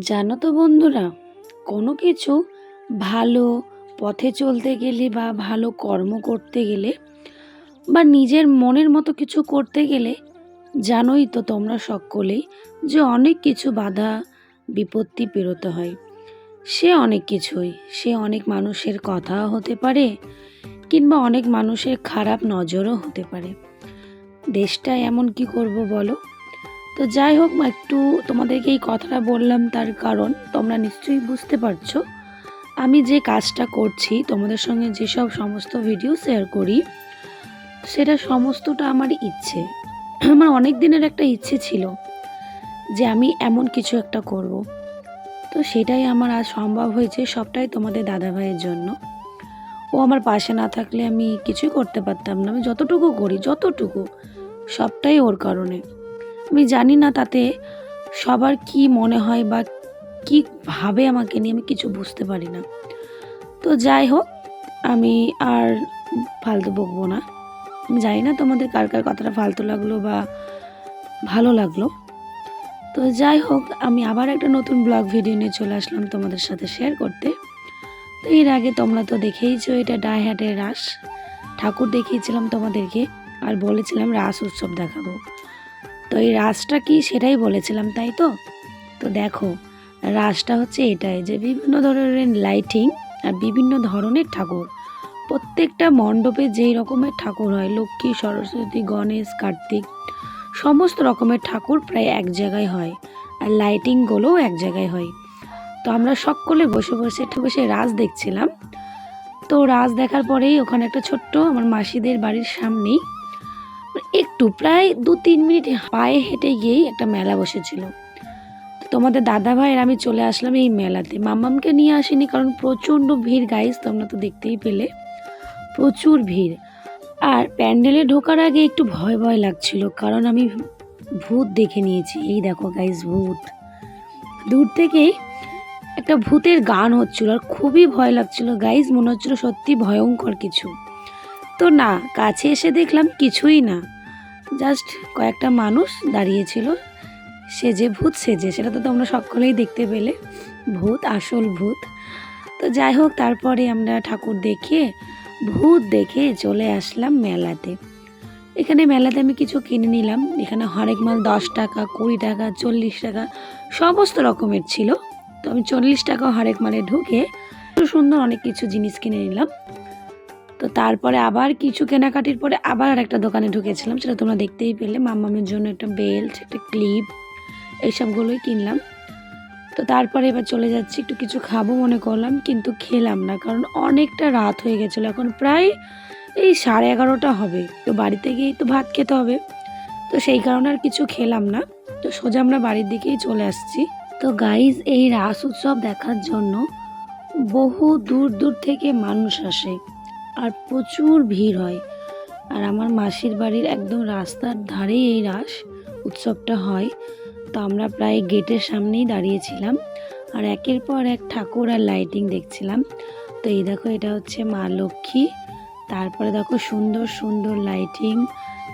জানো তো বন্ধুরা, কোনো কিছু ভালো পথে চলতে গেলে বা ভালো কর্ম করতে গেলে বা নিজের মনের মতো কিছু করতে গেলে, জানোই তো তোমরা সকলেই যে অনেক কিছু বাধা, বিপত্তি পেরোতে হয়। সে অনেক কিছুই, সে অনেক মানুষের কথা হতে পারে কিংবা অনেক মানুষের খারাপ নজরও হতে পারে। দেশটা এমন কি করব বলো? তো যাই হোক একটু তোমাদেরকে এই কথাটা বললাম তার কারণ তোমরা নিশ্চয়ই বুঝতে পারছ। আমি যে কাজটা করছি, তোমাদের সঙ্গে যেসব সমস্ত ভিডিও শেয়ার করি, সেটা সমস্তটা আমার ইচ্ছে। আমার অনেক দিনের একটা ইচ্ছে ছিল যে আমি এমন কিছু একটা করব। তো সেটাই আমার আজ সম্ভব হয়েছে, সবটাই তোমাদের দাদা ভাইয়ের জন্য। ও আমার পাশে না থাকলে আমি কিছুই করতে পারতাম না। আমি যতটুকু করি, যতটুকু, সবটাই ওর কারণে। আমি জানি না তাতে সবার কি মনে হয় বা কি ভাবে আমাকে নিয়ে আমি কিছু বুঝতে পারি না। তো যাই হোক, আমি আর ফালতু বকবো না। আমি জানি না তোমাদের কার কার কথাটা ফালতু লাগল বা ভালো লাগল। তো যাই হোক, আমি আবার একটা নতুন ব্লগ ভিডিও নিয়ে চলে আসলাম তোমাদের সাথে শেয়ার করতে। তো এর আগে তোমরা তো দেখেইছো এটা ডায়হাটের রাস। ঠাকুর দেখিয়েছিলাম তোমাদেরকে আর বলেছিলাম রাস উৎসব দেখাবো। তো এই রাসটা কি সেটাই বলেছিলাম, তাই তো? তো দেখো, রাসটা হচ্ছে এটাই যে বিভিন্ন ধরনের লাইটিং আর বিভিন্ন ধরনের ঠাকুর। প্রত্যেকটা মণ্ডপে যেই রকমের ঠাকুর হয়, লক্ষ্মী, সরস্বতী, গণেশ, কার্তিক, সমস্ত রকমের ঠাকুর প্রায় এক জায়গায় হয় আর লাইটিংগুলোও এক জায়গায় হয়। তো আমরা সকলে বসে বসে, একটু বসে রাস দেখছিলাম। তো রাস দেখার পরেই ওখানে একটা ছোট্ট আমার মাসিদের বাড়ির সামনেই একটু, প্রায় দু তিন মিনিট পায়ে হেঁটে গিয়েই একটা মেলা বসেছিল। তোমাদের দাদা ভাইয়ের আমি চলে আসলাম এই মেলাতে। মামামকে নিয়ে আসিনি কারণ প্রচণ্ড ভিড় গাইস তোমরা তো দেখতেই পেলে। প্রচুর ভিড়। আর প্যান্ডেলে ঢোকার আগে একটু ভয় ভয় লাগছিল কারণ আমি ভূত দেখে নিয়েছি। এই দেখো গাইস ভূত। দূর থেকেই একটা ভূতের গান হচ্ছিল আর খুবই ভয় লাগছিল। গাইজ মনে হচ্ছিল সত্যি ভয়ঙ্কর কিছু। তো না, কাছে এসে দেখলাম কিছুই না। জাস্ট কয়েকটা মানুষ দাঁড়িয়েছিল। সেজে ভূত সেজে সেটা তো তোমরা সকলেই দেখতে পেলে। ভূত, আসল ভূত। তো যাই হোক, তারপরে আমরা ঠাকুর দেখে ভূত দেখে চলে আসলাম মেলাতে। এখানে মেলাতে আমি কিছু কিনে নিলাম। এখানে হরেক মাল দশ টাকা, কুড়ি টাকা, চল্লিশ টাকা, সমস্ত রকমের ছিল। তো আমি চল্লিশ টাকা হরেক মালে ঢুকে সুন্দর অনেক কিছু জিনিস কিনে নিলাম। তো তারপরে আবার কিছু কেনাকাটির পরে আবার আর একটা দোকানে ঢুকেছিলাম, সেটা তোমরা দেখতেই পেলে। মাম্মামের জন্য একটা বেল্ট, একটা ক্লিপ, এইসবগুলোই কিনলাম। তো তারপরে এবার চলে যাচ্ছি, একটু কিছু খাব মনে করলাম, কিন্তু খেলাম না, কারণ অনেকটা রাত হয়ে গেছিল। এখন প্রায় এই সাড়ে এগারোটা হবে, তো বাড়িতে গিয়েই তো ভাত খেতে হবে। তো সেই কারণে আর কিছু খেলাম না। তো সোজা আমরা বাড়ির দিকেই চলে আসছি। তো গাইজ এই রাস উৎসব দেখার জন্য বহু দূর দূর থেকে মানুষ আসে। আর প্রচুর ভিড় হয়। আর আমার মাসির বাড়ির একদম রাস্তার ধারেই এই রাস, উৎসবটা হয়। তো আমরা প্রায় গেটের সামনেই দাঁড়িয়েছিলাম আর একের পর এক ঠাকুর আর লাইটিং দেখছিলাম। তো এই দেখো, এটা হচ্ছে মা লক্ষ্মী। তারপরে দেখো সুন্দর সুন্দর লাইটিং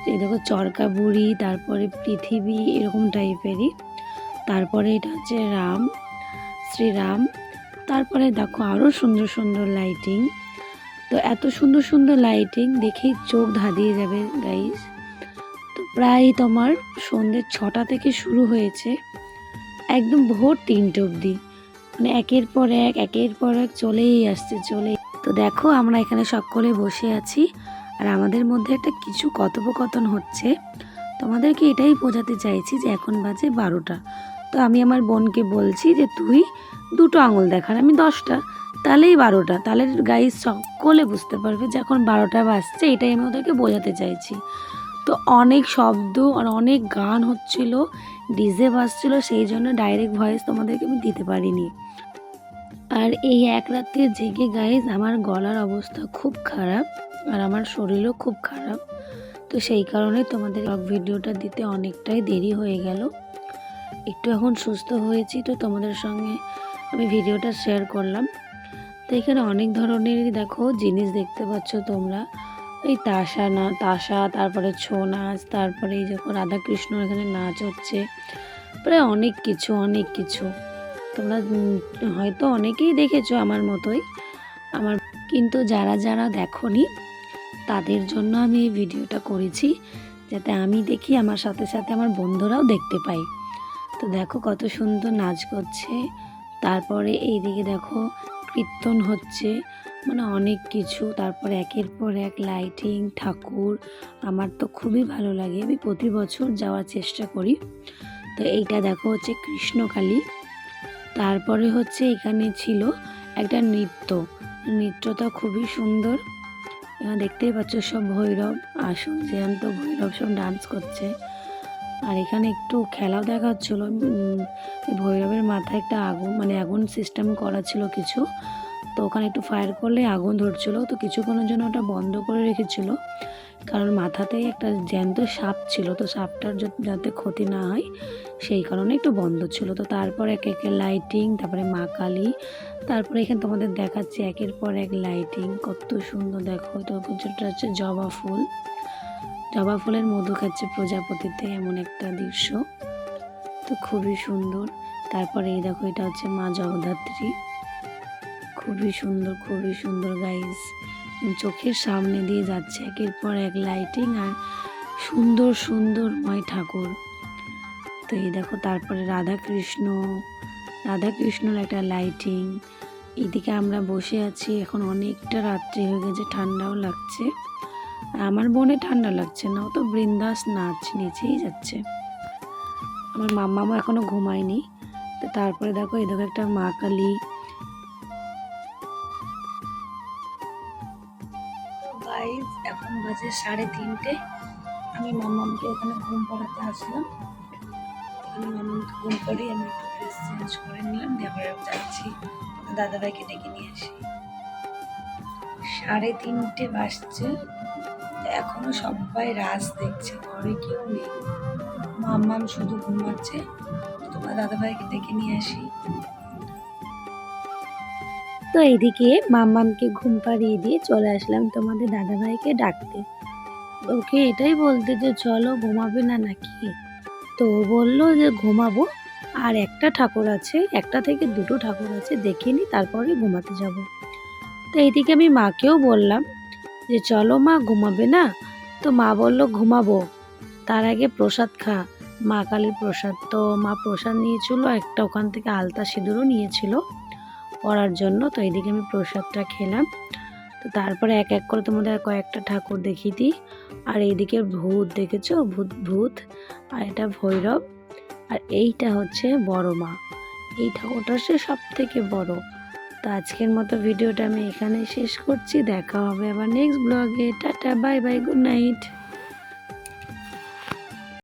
এই দেখো চরকা বুড়ি, তারপরে পৃথিবী, এরকম টাইপেরই তারপরে এটা হচ্ছে রাম, শ্রীরাম। তারপরে দেখো আরও সুন্দর সুন্দর লাইটিং তো এত সুন্দর সুন্দর লাইটিং দেখেই চোখ ধাঁধিয়ে যাবে গাইস তো প্রায় তোমার সন্ধ্যে ছটা থেকে শুরু হয়েছে, একদম ভোর তিনটে অবধি। মানে একের পর এক, একের পর এক চলেই আসছে চলে তো দেখো আমরা এখানে সকলে বসে আছি, আর আমাদের মধ্যে একটা কিছু কথোপকথন হচ্ছে। তোমাদেরকে এটাই বোঝাতে চাইছি যে এখন বাজে বারোটা। তো আমি আমার বোনকে বলছি যে, তুই দুটো আঙুল দেখার, আমি দশটা, তাহলেই বারোটা। তাহলে গাইজ সকলে বুঝতে পারবে যে এখন বারোটা বাজছে, এটাই আমি ওদেরকে বোঝাতে চাইছি। তো অনেক শব্দ আর অনেক গান হচ্ছিল, ডিজে বাজছিল, সেই জন্য ডাইরেক্ট ভয়েস তোমাদেরকে আমি দিতে পারিনি। আর এই এক রাত্রে জেগে গাইজ আমার গলার অবস্থা খুব খারাপ আর আমার শরীরও খুব খারাপ। তো সেই কারণে তোমাদের ভিডিওটা দিতে অনেকটাই দেরি হয়ে গেল। একটু এখন সুস্থ হয়েছি, তো তোমাদের সঙ্গে আমি ভিডিওটা শেয়ার করলাম। তো এখানে অনেক ধরনেরই দেখো জিনিস দেখতে পাচ্ছ তোমরা। এই তাসা না, তাসা, তারপরে ছৌ নাচ তারপরে এই যখন রাধাকৃষ্ণ এখানে নাচ হচ্ছে, প্রায় অনেক কিছু অনেক কিছু। তোমরা হয়তো অনেকেই দেখেছ আমার মতোই। আমার কিন্তু যারা যারা দেখোনি, তাদের জন্য আমি এই ভিডিওটা করেছি, যাতে আমি দেখি আমার সাথে সাথে আমার বন্ধুরাও দেখতে পাই তো দেখো কত সুন্দর নাচ করছে। তারপরে এইদিকে দেখো কীর্তন হচ্ছে মানে অনেক কিছু। তারপরে একের পর এক লাইটিং ঠাকুর। আমার তো খুবই ভালো লাগে। আমি প্রতি বছর যাওয়ার চেষ্টা করি। তো এইটা দেখো হচ্ছে কৃষ্ণকালী। তারপরে হচ্ছে এখানে ছিল একটা নৃত্য। নৃত্যটা খুবই সুন্দর। দেখতেই পাচ্ছ সব ভৈরব আসল জ্যান্ত ভৈরব সব ডান্স করছে। আর এখানে একটু খেলাও দেখা হচ্ছিল উম, এই ভৈরবের মাথায় একটা আগুন মানে আগুন সিস্টেম করা ছিল কিছু। তো ওখানে একটু ফায়ার করলে আগুন ধরছিল। তো কিছুক্ষণের জন্য ওটা বন্ধ করে রেখেছিল। কারণ মাথাতেই একটা জ্যান্ত সাপ ছিল। তো সাপটার যাতে ক্ষতি না হয় সেই কারণে একটু বন্ধ ছিল। তো তারপর এক একে লাইটিং তারপরে মা কালী তারপরে এখানে তোমাদের দেখাচ্ছি একের পর এক লাইটিং কত সুন্দর দেখো। তো হচ্ছে জবা ফুল। জবা ফুলের মধু খাচ্ছে প্রজাপতিতে এমন একটা দৃশ্য। তো খুবই সুন্দর। তারপরে এই দেখো, এটা হচ্ছে মা জগদ্ধাত্রী। খুবই সুন্দর খুবই সুন্দর গাইস চোখের সামনে দিয়ে যাচ্ছে, একের পর এক লাইটিং আর সুন্দর সুন্দর সুন্দরময় ঠাকুর। তো এই দেখো, তারপরে রাধা কৃষ্ণ রাধা কৃষ্ণর একটা লাইটিং এদিকে আমরা বসে আছি, এখন অনেকটা রাত্রি হয়ে গেছে, ঠান্ডাও লাগছে। আর আমার মনে ঠান্ডা লাগছে না, ও তো বৃন্দাস নাচ নিচেই যাচ্ছে। আমার মাম্মামও এখনও ঘুমায়নি। তো তারপরে দেখো, এই দেখো একটা মা কালী। এখন বাজে সাড়ে তিনটে। আমি মাম্মামকে ওখানে ঘুম পড়াতে আসলাম। এখানে মাম্মামকে ঘুম পড়িয়ে আমি একটু ড্রেস চেঞ্জ করে নিলাম আবার যাচ্ছি। দাদাভাইকে ডেকে নিয়ে আসি। সাড়ে তিনটে বাজছে। এখনও সবাই রাজ দেখছে, ঘরে কেউ নেই। মাম্মাম শুধু ঘুমাচ্ছে, তোমার দাদাভাইকে ডেকে নিয়ে আসি। তো এদিকে মাম্মামকে ঘুম পাড়িয়ে দিয়ে চলে আসলাম তোমাদের দাদাভাইকে ডাকতে। ওকে এটাই বলতে যে, চলো ঘুমাবে না নাকি? তো বলল যে, ঘুমাবো। আর একটা ঠাকুর আছে, একটা থেকে দুটো ঠাকুর আছে, দেখে নি, তারপরে ঘুমাতে যাব। তো এইদিকে আমি মাকেও বললাম যে চলো মা ঘুমাবে না? তো মা বলল, ঘুমাবো। তার আগে প্রসাদ খা। মা কালীর প্রসাদ তো মা প্রসাদ নিয়েছিল, একটা ওখান থেকে আলতা সিঁদুরও নিয়েছিল পড়ার জন্য। তো এইদিকে আমি প্রসাদটা খেলাম। তো তারপরে এক এক করে তোমাদের কয়েকটা ঠাকুর দেখিয়ে দিই। আর এইদিকে ভূত, দেখেছ? ভূত ভূত। আর এটা ভৈরব। আর এইটা হচ্ছে বড় মা। এই ঠাকুরটা সে সব থেকে বড়। তো আজকের মতো ভিডিওটা আমি এখানে শেষ করছি। দেখা হবে আবার নেক্সট ব্লগে tata bye bye good night